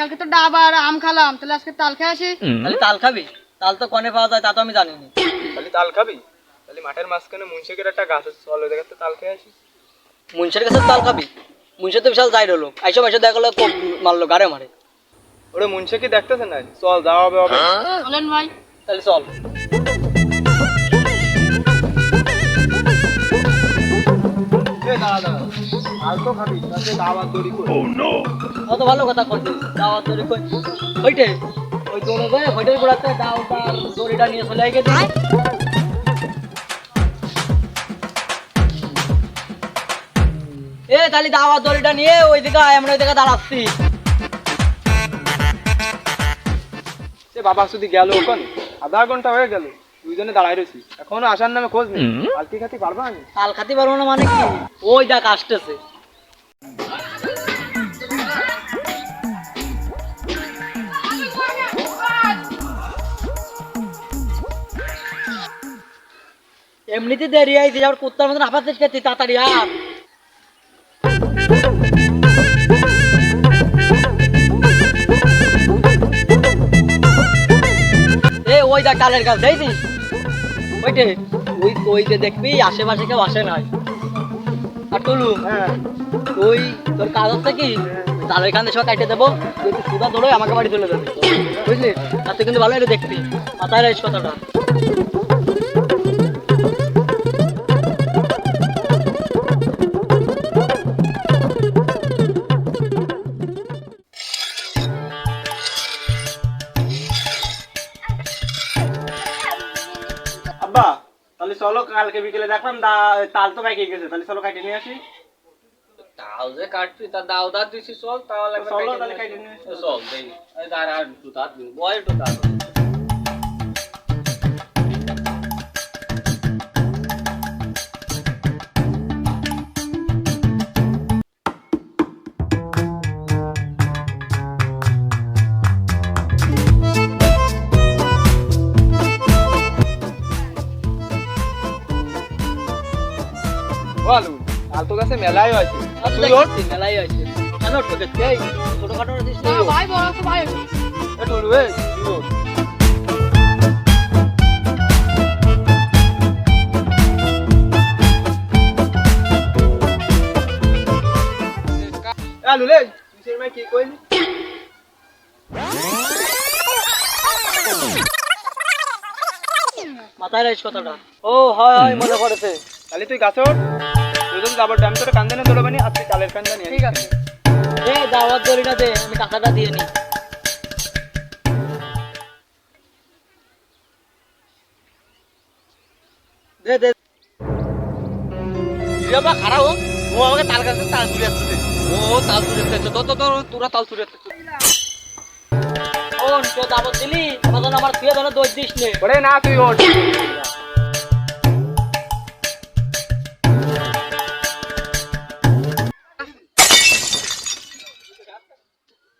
কালকে তো ডাব আর আম খালাম তাহলে আজকে তাল খেয়ে আসি। তাহলে তাল খাবি? তাল তো কনে পাওয়া যায় তা তো আমি জানি না তাহলে তাল খাবি? তাহলে মাঠের মাঝখানে মুন্সিকের একটা গাছ আছে চল ওই জায়গাতে তাল খেয়ে আসি। মুন্সের কাছে তাল খাবি? মুন্সের তো বিশাল যাই রলো আইসো মাইসো দেখা গেলো কোপ মারলো গাড়ে মারে। ওরে মুন্সে কি দেখতেছে না? চল যাওয়া হবে হবে। চলেন ভাই। তাহলে চল। এ দাঁড়া। খাবি তাতে দাওয়াত দড়ি করে অত ভালো কথা দাওয়াত দড়ি কই ওই দৌড়ে দড়িটা নিয়ে চলে গেছে। এ তাহলে দাওয়াত দড়িটা নিয়ে ওই দিকে আমরা ওই দিকে দাঁড়াচ্ছি। সে বাবা শুধু গেল ওখানে আধা ঘণ্টা হয়ে গেল দুইজনে দাঁড়াই রয়েছি এখনও আসার নামে খোঁজ নেই। পালকি খাতি পারবা আমি তাল খাতে পারব না মানে কি? ওই দেখ আসতেছে। এমনিতে দেরি আইছে আবার কুত্তার মতন হাঁপাতে খেতে তাড়াতাড়ি আর এ ওই দেখ তালের গাছ দেখছিস ওইটে ওই ওই যে দেখবি আশেপাশে কেউ আসে নাই। আর টুলু হ্যাঁ। ওই তোর কাজ হচ্ছে কি? তালের কান্দে সব কাটে দেবো। তুই সুদা ধরে আমাকে বাড়ি চলে যাবে। বুঝলি? আর তুই কিন্তু ভালো এটা দেখবি। মাথায় রাখিস কথাটা। কালকে বিকেলে দেখলাম দা- তাল তো পেকে গেছে তাহলে চলো কাটিয়ে নিয়ে আসি। তাও যে কাটছি তা দাও দাঁত দিছি চল তাহলে চলো তাহলে কাটিয়ে নিয়ে। চল দেই। দাঁড়া আর একটু দাঁত বয় একটু দাঁত গাছে মেলাই হয়েছে তুই ওঠ মেলাই হয়েছে কেন এই ছোটখাটো তুই? না, ভাই বড় তো ভাই। এ টুলু এ তুই ওঠ। এ তুই সেই সময় কি কইলি? মাথায় রাখিস কথাটা। ও হয় হয় মনে পড়েছে। তাহলে তুই গাছে ওঠ। যদি যাবার ডাম তোর কান্দে না ধরবানি আর তুই তালের কান্দা নিয়ে ঠিক আছে। এ দাওয়াত দড়িটা দে আমি টাকাটা দিয়ে নি দে দে। ইয়া খারাপ ও ও আমাকে তাল গাছে তাল তুলে আসছে। ও তাল তুলে আসছে তো তো তো তোরা তাল তুলে আসছে। শোন কেউ দাবত দিলি? আমার আমার তুই ধরে দোষ দিস নে না তুই ওঠ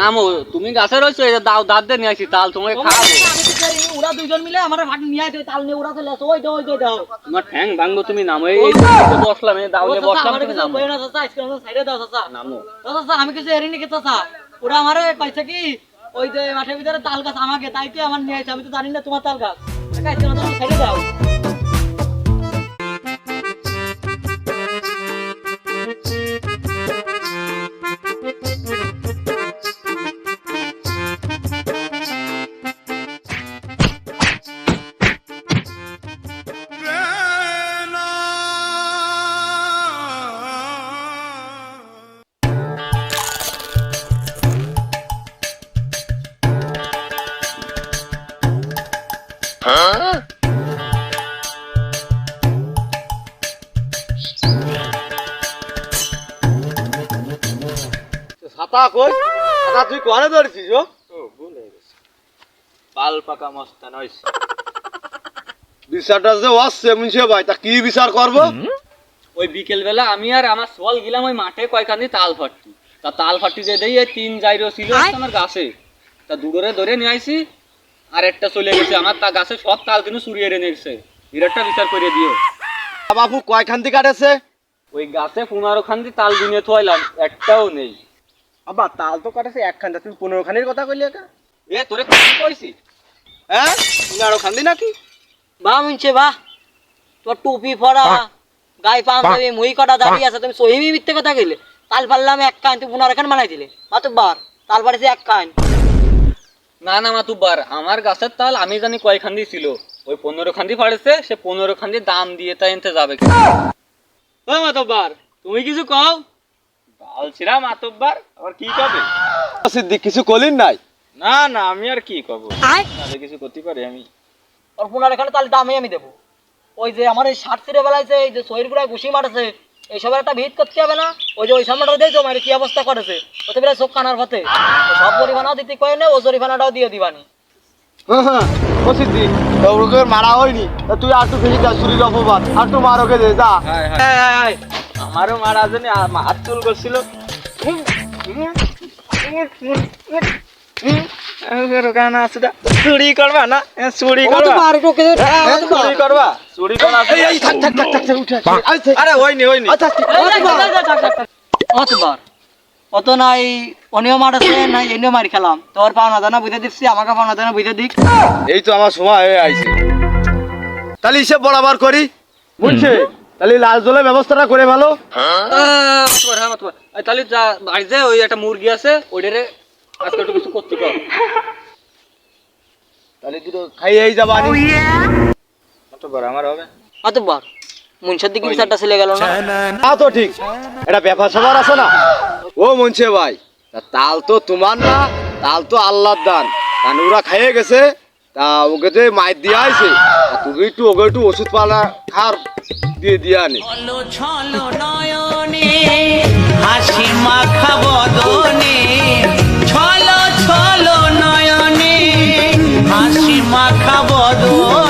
নামো তুমি গাছে রয়েছো দাও দাঁত দিয়ে নিয়ে আসি তাল তোমাকে খাওয়াবো। ওরা দুইজন মিলে আমার ভাট নিয়ে তাল নিয়ে ওরা চলে আসে ওই দাও ওই দাও দাও। তোমার ঠ্যাং ভাঙবো তুমি নামো এই বসলাম এই দাও নিয়ে বসলাম তুমি নামো। নামো। আমি কিছু এরিনি কি চাচা? ওরা আমারে কইছে কি ওই যে মাঠের ভিতরে তাল গাছ আমাকে তাই তো আমার নিয়ে আমি তো জানি না তোমার তাল গাছ। না তুমি দাও। আতা কই? আতা তুই কোয়ারে ধরেছিস ও? পাল পাকা মস্তান হইছে বিচারটা যে আসছে মুন্সি ভাই তা কি বিচার করব? ওই বিকেল বেলা আমি আর আমার সোয়াল গেলাম ওই মাঠে কয়খানি তাল ফাটি তা তাল ফাটি যে দেই তিন জাইরো ছিল আমার গাছে। তা দুটোরে ধরে নিয়ে আইছি আর একটা চলে গেছে। আমার তা গাছে সব তাল কিন্তু চুরিয়ে এনে নিয়েছে। এর বিচার করে দিও। বাপু কয়খান থেকে কাটেছে? ওই গাছে পনেরো খান্তি তাল গুনে থুয়াইলাম একটাও নেই। আবার তাল তো কাটেছে একখান তুমি পনেরো খানির কথা কইলি একা। এ তোরে কি কইছি? হ্যাঁ? তুমি আরও খান্দি নাকি? বা মুনছে বা। তোর টুপি পরা গায়ে পাঞ্জাবি মুই কটা দাঁড়িয়ে আছে তুমি সহিমি মিথ্যে কথা গেলে তাল পারলাম এক কান তুই পুনর বানাই দিলে। মাতুব্বার তাল পাড়েছে এক কান না না মাতুব্বার আমার গাছের তাল আমি জানি কয় খান্দি ছিল। ওই পনেরো খান্দি ফাড়েছে সে পনেরো খান্দি দাম দিয়ে তাই এনতে যাবে। ও মাতুব্বার তুমি কিছু কও? বলছিলাম মাতুব্বার আবার কি কবে? সিদ্দিক কিছু কলিন নাই? না না আমি আর কি কব? তাহলে কিছু করতে পারি আমি। ওর পুনর এখানে তাহলে দামই আমি দেবো। ওই যে আমার এই শার্ট ছিঁড়ে বেলাইছে এই যে শরীর গুড়ায় ঘুষি মারছে এইসবের একটা ভিত করতে হবে না? ওই যে ওই সামনেটা দেখছ মানে কি অবস্থা করেছে? ওতে বেলা চোখ কানার পথে। সব জরিমানাও দিতে কয়ে নে ও জরিমানাটাও দিয়ে দিবানি। হ্যাঁ হ্যাঁ। ও সিদ্দিক ওকে মারা হয়নি? তুই আর একটু বেশি যা চুরির অপবাদ। আর একটু মার ওকে দে যা। আমারও মারা জানি হাত চুল করছিল চুরি করবা না চুরি করবা চুরি করবা চুরি করবা এই থাক থাক থাক থাক উঠে। আরে আচ্ছা অতবার অত নাই অনিও মারছে নাই এনেও মারি খেলাম তোর পাওনা দানা বুঝে দিচ্ছি আমাকে পাওনা দানা বুঝে দিক এই তো আমার সময় হয়ে আইছে তাহলে হিসেব বরাবর করি বুঝছে তাহলে লাল জলের ব্যবস্থাটা করে ভালো হ্যাঁ, তাহলে যা বাড়িতে ওই একটা মুরগি আছে ওইটারে আজকে একটু কিছু করতে কর। তাহলে দুটো খাইয়েই যাবা আমার হবে? অতবার মুনসার দিকে বিচারটা ছেলে গেল না? তা তো ঠিক এটা ব্যাপার সবার আছে না। ও মনছে ভাই তাল তো তোমার না তাল তো আল্লাহর দান। কানুরা খাইয়ে গেছে তা ওকে তো মায়ের দিয়ে আইছে। তুমি একটু ওষুধ পালা, খার দিয়ে দিয়ে নয়নে, হাসি মাখা বদনে। ছলো ছলো নয়নে, হাসি মাখা বদনে।